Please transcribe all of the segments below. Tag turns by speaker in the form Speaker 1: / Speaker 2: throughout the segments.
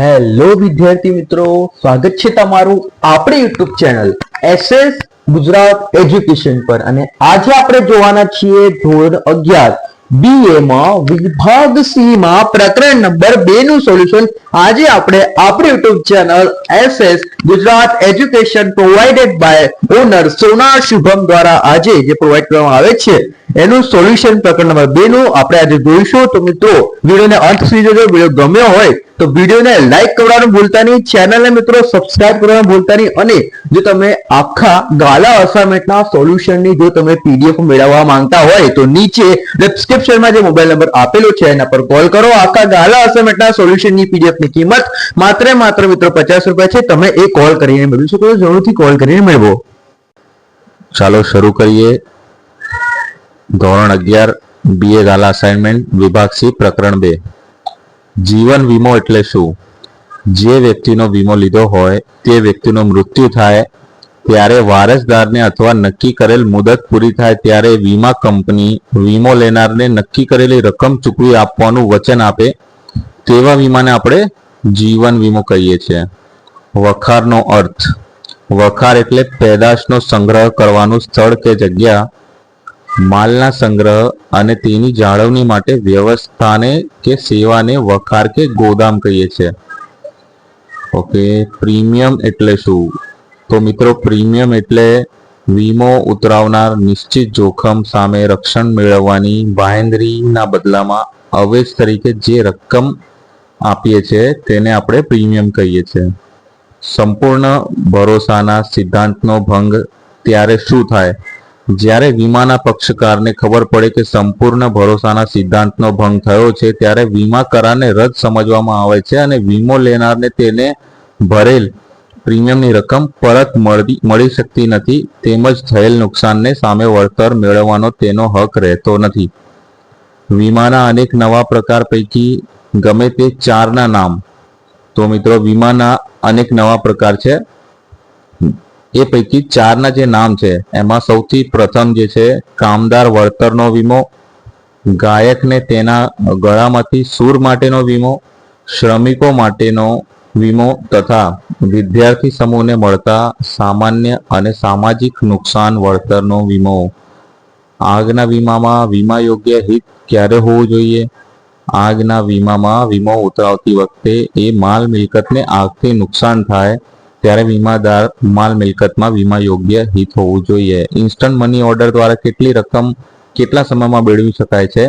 Speaker 1: Hello વિદ્યાર્થી મિત્રો, સ્વાગત છે તમારું આપણી YouTube channel SS Gujarat education પર. અને આજે આપણે જોવાના છીએ ધોરણ અગિયાર બીએ માં વિભાગ સી માં પ્રકરણ નંબર બે નું સોલ્યુશન આજે આપણે આપણી YouTube channel SS Gujarat education provided by owner Sona Shubham દ્વારા આજે જે પ્રોવાઇડ કરવામાં આવે છે, એનું સોલ્યુશન પ્રકરણ નંબર બે નું આપણે આજે જોઈશું. તો મિત્રો, વિડીયોને અંત સુધી જોજો. વીડિયો ગમ્યો હોય તો વિડીયોને લાઈક કરવાનું ભૂલતા નહીં ચેનલને મિત્રો સબસ્ક્રાઇબ કરવાનું ભૂલતા નહીં અને જો તમે આખા ગાલા અસાઇનમેન્ટના સોલ્યુશનની જો તમે પીડીએફ મેળવવા માંગતા હોય તો નીચે ડિસ્ક્રિપ્શનમાં જે મોબાઈલ નંબર આપેલો છે એના પર કોલ કરો. આખા ગાલા અસાઇનમેન્ટના સોલ્યુશનની પીડીએફની કિંમત માત્ર માત્ર મિત્રો પચાસ રૂપિયા છે. તમે એ કોલ કરીને મેળવી શકો જરૂરથી કોલ કરીને મેળવો.
Speaker 2: ચાલો શરૂ કરીએ. ધોરણ અગિયાર બીએ ગાલા અસાઇનમેન્ટ વિભાગ સી પ્રકરણ બે. જીવન વીમો એટલે શું? જે વ્યક્તિનો વીમો લીધો હોય, તે વ્યક્તિનું મૃત્યુ થાય, ત્યારે વારસદારને અથવા નક્કી કરેલ મુદત પૂરી થાય, ત્યારે વીમા કંપની વીમો લેનારને નક્કી કરેલી રકમ ચૂકવી આપવાનું વચન આપે, તેવા વીમાને આપણે જીવન વીમો કહીએ છીએ. વખારનો અર્થ, વખાર એટલે પેદાશનો સંગ્રહ કરવાનું સ્થળ કે જગ્યા માલના સંગ્રહ અને તેની જાળવણી માટે વ્યવસ્થાને કે સેવાને વખાર કે ગોદામ કહીએ છીએ ઓકે, પ્રીમિયમ એટલે શું? તો મિત્રો, પ્રીમિયમ એટલે વીમો ઉતરાવનાર નિશ્ચિત જોખમ સામે રક્ષણ મેળવવાની બાંહેધરીના બદલામાં અવેજ તરીકે જે રકમ આપીએ છીએ તેને આપણે પ્રીમિયમ કહીએ છીએ. સંપૂર્ણ ભરોસાના સિદ્ધાંતનો ભંગ ત્યારે શું થાય? જ્યારે વીમાના પક્ષકારને ખબર પડે કે સંપૂર્ણ ભરોસાના સિદ્ધાંતનો ભંગ થયો છે, ત્યારે વીમા કરારને રદ સમજવામાં આવે છે અને વીમો લેનારને તેને ભરેલ પ્રીમિયમની રકમ પરત મળી મળી શકતી નથી, તેમજ થયેલ નુકસાનને સામે વળતર મેળવવાનો તેનો હક રહેતો નથી. વીમાના અનેક નવા પ્રકાર પૈકી ગમે તે ચારના નામ. તો મિત્રો, વીમાના અનેક નવા પ્રકાર છે. એ પૈકી ચારના જે નામ છે, એમાં સૌથી પ્રથમ જે છે, કામદાર વળતરનો વીમો, ગાયકને તેના ગળામાંથી સૂર માટેનો વીમો, શ્રમિકો માટેનો વીમો તથા વિદ્યાર્થી સમૂહને મળતા સામાન્ય અને સામાજિક નુકસાન વળતરનો વીમો. આગના વીમામાં વીમા યોગ્ય હિત ક્યારે હોવું જોઈએ? આગના વીમામાં વીમો ઉતરાવતી વખતે એ માલ મિલકતને આગથી નુકસાન થાય ત્યારે વીમાદાર માલ મિલકતમાં વીમા યોગ્ય હિત હોવું જોઈએ. ઇન્સ્ટન્ટ મની ઓર્ડર દ્વારા કેટલી રકમ કેટલા સમયમાં મેળવી શકાય છે?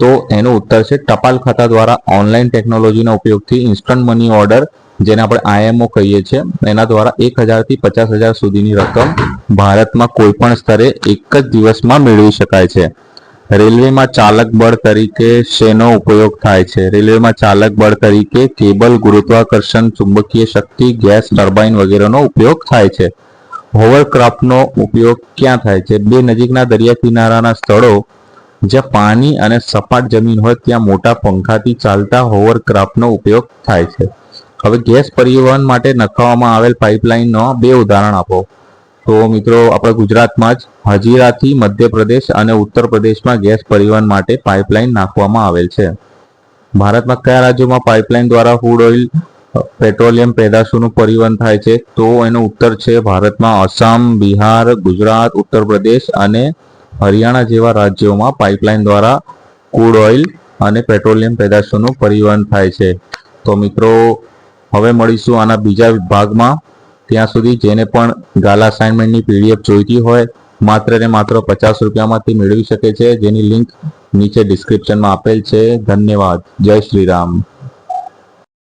Speaker 2: તો એનો ઉત્તર છે, ટપાલ ખાતા દ્વારા ઓનલાઈન ટેકનોલોજીના ઉપયોગથી ઇન્સ્ટન્ટ મની ઓર્ડર જેને આપણે આઈએમઓ કહીએ છીએ, એના દ્વારા એક હજારથી પચાસ હજાર સુધીની રકમ ભારતમાં કોઈ પણ સ્તરે એક જ દિવસમાં મેળવી શકાય છે. રેલવેમાં ચાલક બળ તરીકે શેનો ઉપયોગ થાય છે? રેલવેમાં ચાલક બળ તરીકે કેબલ, ગુરુત્વાકર્ષણ, ચુંબકીય શક્તિ, ગેસ, ટર્બાઇન વગેરેનો ઉપયોગ થાય છે. હોવરક્રાફ્ટનો ઉપયોગ ક્યાં થાય છે? બે નજીકના દરિયા કિનારાના સ્થળો જ્યાં પાણી અને સપાટ જમીન હોય ત્યાં મોટા પંખાથી ચાલતા હોવરક્રાફ્ટનો ઉપયોગ થાય છે. હવે ગેસ પરિવહન માટે નખાવવામાં આવેલ પાઇપલાઇનનો બે ઉદાહરણ આપો. તો મિત્રો, આપણે ગુજરાતમાં જ હજીરાથી મધ્યપ્રદેશ અને ઉત્તર પ્રદેશમાં ગેસ પરિવહન માટે પાઇપલાઇન નાખવામાં આવેલ છે. ભારતમાં કયા રાજ્યોમાં પાઇપલાઇન દ્વારા ફૂડ ઓઇલ પેટ્રોલિયમ પેદાશોનું પરિવહન થાય છે? તો એનો ઉત્તર છે ભારતમાં આસામ, બિહાર, ગુજરાત ઉત્તર પ્રદેશ અને હરિયાણા જેવા રાજ્યોમાં પાઇપલાઇન દ્વારા ક્રૂડ ઓઇલ અને પેટ્રોલિયમ પેદાશોનું પરિવહન થાય છે. તો મિત્રો, હવે મળીશું આના બીજા ભાગમાં ત્યાં સુધી જેને પણ ગાલા અસાઇનમેન્ટની પીડીએફ જોઈતી હોય, માત્ર ને માત્ર પચાસ રૂપિયામાંથી મેળવી શકે છે. જેની લિંક નીચે ડિસ્ક્રિપ્શનમાં આપેલ છે. ધન્યવાદ. જય શ્રી રામ